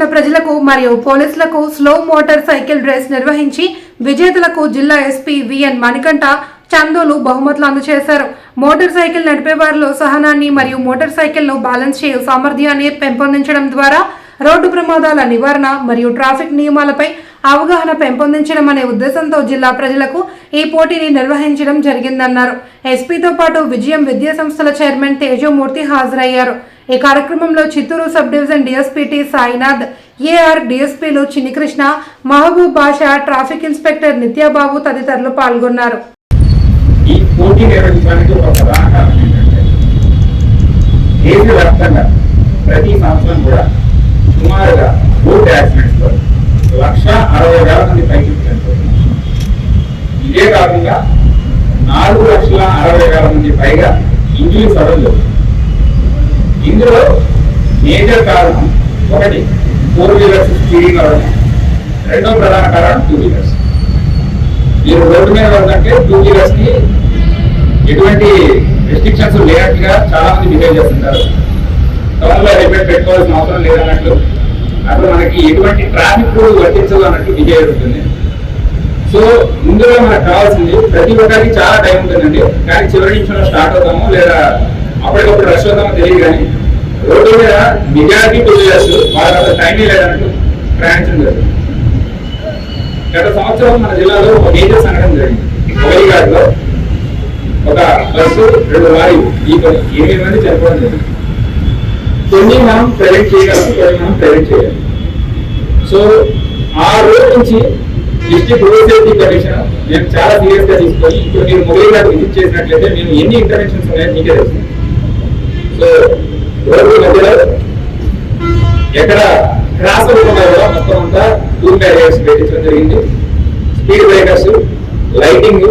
పట్టణ ప్రజలకు మరియు పోలీసులకు స్లో మోటార్ సైకిల్ రేస్ నిర్వహించి విజేతలకు జిల్లా ఎస్పీ విఎన్ మణికంఠ చందోలు బహుమతులు అందజేశారు. మోటార్ సైకిల్ నడిపే వారిలో సహనాన్ని మరియు మోటార్ సైకిల్ను బ్యాలెన్స్ చేయు సామర్థ్యాన్ని పెంపొందించడం ద్వారా రోడ్డు ప్రమాదాల నివారణ మరియు ట్రాఫిక్ నియమాలపై అవగాహన పెంపొందించడం అనే ఉద్దేశంతో జిల్లా ప్రజలకు ఈ పోటీని నిర్వహించడం జరిగిందన్నారు. ఎస్పీతో పాటు విజయం విద్యా సంస్థల చైర్మన్ తేజమూర్తి హాజరయ్యారు. ఈ కార్యక్రమంలో Chittoor sub division DSP T Sainath A డిఎస్పీలు Chinnikrishna Mahaboob Basha traffic inspector నిత్యాబాబు తదితరులు పాల్గొన్నారు. ఈ పోటీ నిర్వహించడానికి ఒక ప్రధాన కారణం ఏంటంటే దేశవ్యాప్తంగా ప్రతి సంవత్సరం కూడా సుమారుగా రోడ్ లక్ష అరవై వేల మంది పైకి ఇదే కాకుండా నాలుగు లక్షల అరవై వేల మంది పైగా ఇంజురీస్ జరుగుతుంది ఇందులో మేజర్ కారణం ఒకటి ఫోర్ వీలర్స్ స్పీడింగ్ అవ్వడం రెండో ప్రధాన కారణం టూ వీలర్స్. మీరు రోడ్డు మీద వెళ్తుంటే టూ వీలర్స్కి ఎటువంటి రెస్ట్రిక్షన్స్ లేనట్టుగా చాలా మంది బిహేవ్ చేస్తుంటారు. టౌన్ హెల్మెట్ పెట్టుకోవాల్సిన అవసరం లేదన్నట్లు అసలు మనకి ఎటువంటి ట్రాఫిక్ రూల్ వర్తించదు అన్నట్టు బిహేవియర్ ఉంటుంది. సో ముందుగా మనకు కావాల్సింది ప్రతి ఒక్కరికి చాలా టైం ఉంటుందండి. కానీ చివరి నిమిషంలో స్టార్ట్ అవుతాము లేదా అప్పటికప్పుడు రష్ అవుతామో తెలియదు కానీ రోడ్డు మీద మెజారిటీ టూ వాళ్ళ వాళ్ళకి అసలు టైమే లేదన్నట్టు ప్రయాణించడం జరుగుతుంది గత సంవత్సరం మన జిల్లాలో ఒక మేజర్ సంఘటన జరిగింది. కోయిఘాట్లో ఒక బస్సు రెండు లారీలు ఈ ఎనిమిది మంది చనిపోవడం జరిగింది. కొన్ని మనం ప్రైవేట్ చేయగలం కొన్ని మనం ప్రైవేట్ చేయాలి. సో ఆ రోజు నుంచి డిస్ట్రిక్ట్ రోడ్ సేఫ్టీ కమిషన్ నేను చాలా సీరియస్గా తీసుకొని ఇప్పుడు మీరు మొబైల్ గారు విజిట్ చేసినట్లయితే నేను ఎన్ని ఇంటర్వెన్షన్స్ ఉన్నాయో మీకే తెలుస్తుంది ఎక్కడ క్రాస్ కూడా మొత్తం అంతా టూర్ బ్యారియర్స్ పెట్టించడం జరిగింది. స్పీడ్ బ్రేకర్స్ లైటింగ్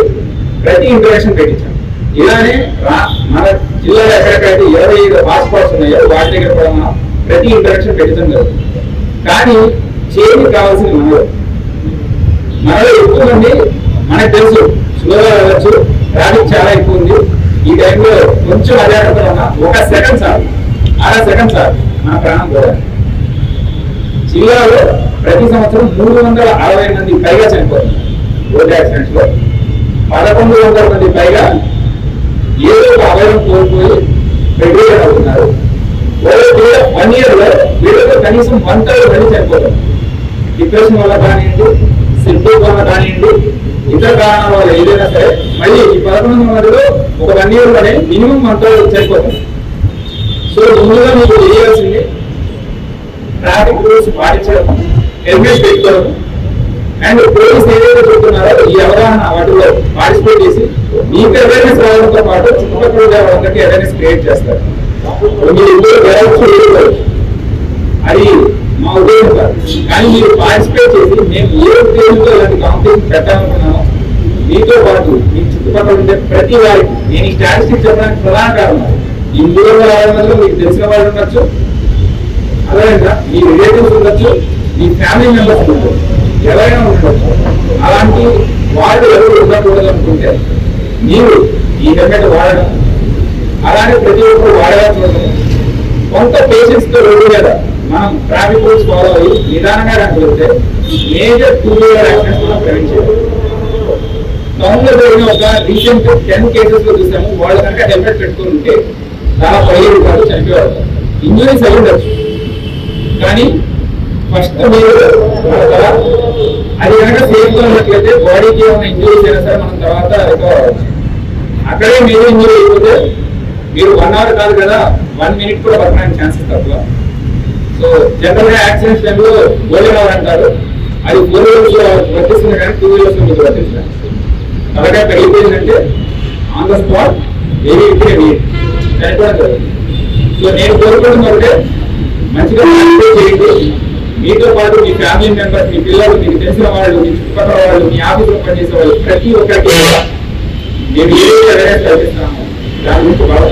ప్రతి ఇంటరాక్షన్ పెట్టించాం. ఇలానే రా- మన జిల్లాలో ఎక్కడెక్కడైతే ఇరవై ఐదు పాస్ ఉన్నాయో వాటి దగ్గర కూడా మనం ప్రతి ఇంటరాక్షన్ పెట్టించడం జరుగుతుంది. కానీ చేంజ్ కావాల్సింది మనలో. మనలో ఎక్కువ మంది మనకు తెలుసు స్లోగా వెళ్ళచ్చు ట్రాఫిక్ చాలా ఎక్కువ ఉంది. ఈ టైంలో కొంచెం అజాగ్రత్త ఉన్నా ఒక సెకండ్ సార్ అర సెకండ్ సార్ మన ప్రాణం కూడా జిల్లాలో ప్రతి సంవత్సరం మూడు వందల అరవై మంది పైగా చనిపోతున్నారు రోడ్ యాక్సిడెంట్స్లో పదకొండు వందల మంది పైగా ఏదో ఒక అవయవం కోల్పోయి రెగ్యులేట్ అవుతున్నారు. వన్ ఇయర్లో వీళ్ళతో కనీసం వన్ థర్డ్ మంది చనిపోతారు డిప్రెషన్ వల్ల కానివ్వండి సింటమ్ వల్ల కానివ్వండి ఇతర కారణాల వల్ల ఏదైనా సరే మళ్ళీ ఈ పదకొండు వందల మందిలో ఒక వన్ ఇయర్లోనే మినిమం వన్ సరిపోతుంది సో ముందుగా మీకు చేయాల్సింది ట్రాఫిక్ రూల్స్ పాటించడం హెల్మెట్ పెట్టుకోవడం అండ్ పోలీస్ ఏదైతే చెప్తున్నారో ఈ అవగాహన వాటిలో పార్టిసిపేట్ చేసి మీకు అవేర్నెస్ రావడంతో పాటు చుట్టుపక్కల ఉండే వాళ్ళందరికీ అవేర్నెస్ క్రియేట్ చేస్తారు మీరు ఇందులో గెలవచ్చు లేకపోవచ్చు. మా కానీ మీరు పార్టిసిపేట్ చేసి మేము ఏ ఉద్దేశంతో ఇలాంటి కాంపిటీషన్ పెట్టాలనుకున్నామో మీతో పాటు మీ చుట్టుపక్కల ఉండే ప్రతి వారికి నేను ఈ స్టాటిస్టిక్స్ చెప్పడానికి ప్రధాన కారణం. ఇందులో మూడు వందల మీకు తెలిసిన వాళ్ళు ఉండొచ్చు. అదేవిధంగా మీ రిలేటివ్స్ ఉండొచ్చు మీ ఫ్యామిలీ మెంబర్స్ ఉండొచ్చు ఎవరైనా ఉండొచ్చు. అలాంటి వాళ్ళు ఎవరు ఉండకూడదనుకుంటే మీరు ఈ హెల్మెట్ వాడడం అలానే ప్రతి ఒక్కరు వాడవలసి ఉంటుంది కొంత పేషెంట్స్తో రోడ్డు మీద మనం ట్రాఫిక్ రూల్స్ ఫాలో అయ్యి నిదానంగా కనుక మేజర్ టూ వీలర్ యాక్సిడెంట్స్ మనం ప్రివెంట్ చేయాలి. టౌన్లో జరిగిన ఒక రీసెంట్ టెన్ కేసెస్లో చూసాము. వాళ్ళు కనుక హెల్మెట్ పెట్టుకుని ఉంటే చాలా పదిహేడు కాదు చనిపోయారు ఇంజురీస్ అయి ఉండొచ్చు. కానీ ఫస్ట్ మీరు అది కనుక సేఫ్గా ఉన్నట్లయితే బాడీకి ఏమైనా ఇంజురీస్ అయినా సరే మనం తర్వాత రికవర్ అవ్వచ్చు. అక్కడే మీరు ఇంజురీ అయిపోతే మీరు వన్ అవర్ కాదు కదా వన్ మినిట్ కూడా బతకడానికి ఛాన్సెస్ తక్కువ. సో జనరల్గా యాక్సిడెంట్ టైంలో గోల్డెన్ అవర్ అంటారు. అది ఫోర్ వీలర్స్లో వర్తిస్తుంది కానీ టూ వీలర్స్లో మీకు వర్తిస్తుంది అలాగే పెరిగిపోయిందంటే ఆన్ ద స్పాట్ ఏవి ఇప్పుడే చనిపోవడం జరుగుతుంది సో నేను కోరుకోవడం అంటే మంచిగా చేయండి. మీతో పాటు మీ ఫ్యామిలీ మెంబర్స్ మీ పిల్లలు మీకు తెలిసిన వాళ్ళు మీ చుట్టుపక్కల వాళ్ళు మీ ఆఫీసులో పనిచేసే వాళ్ళు ప్రతి ఒక్కరికి కూడా మేము ఏదైతే అవేర్నెస్ కల్పిస్తున్నామో దాని గురించి బాగా